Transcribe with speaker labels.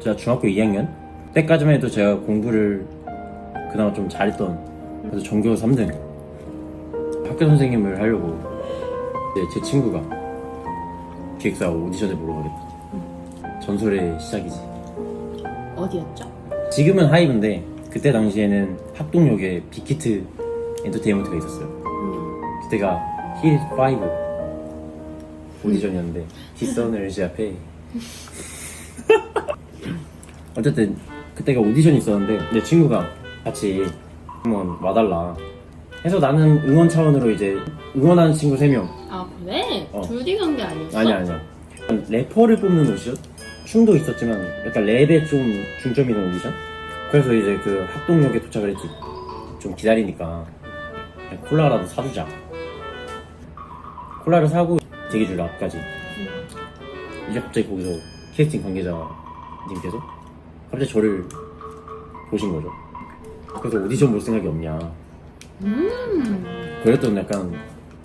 Speaker 1: 제가 중학교 2학년 때까지만 해도 제가 공부를 그나마 좀 잘했던 그래서 전교 3등 학교 선생님을 하려고 이제 제 친구가 기획사 오디션을 보러 가겠다 전설의 시작이지
Speaker 2: 어디였죠?
Speaker 1: 지금은 하이브인데 그때 당시에는 학동역에 빅히트 엔터테인먼트가 있었어요
Speaker 2: 음.
Speaker 1: 그때가 힐5 오디션이었는데 뒷선을 제 앞에 어쨌든 그때가 오디션이 있었는데 내 친구가 같이 한번 와달라 해서 나는 응원 차원으로 이제 응원하는 친구 3명
Speaker 2: 아 그래?
Speaker 1: 어.
Speaker 2: 둘이 간 게 아니었어?
Speaker 1: 아니야 아니야 래퍼를 뽑는 오디션? 춤도 있었지만 약간 랩에 좀 중점 있는 오디션? 그래서 이제 그 학동역에 도착을 했지 좀 기다리니까 그냥 콜라라도 사주자 콜라를 사고 대기줄 앞까지 이제 갑자기 거기서 캐스팅 관계자님께서 갑자기 저를 보신 거죠 그래서 오디션 볼 생각이 없냐
Speaker 2: 음.
Speaker 1: 그랬던 약간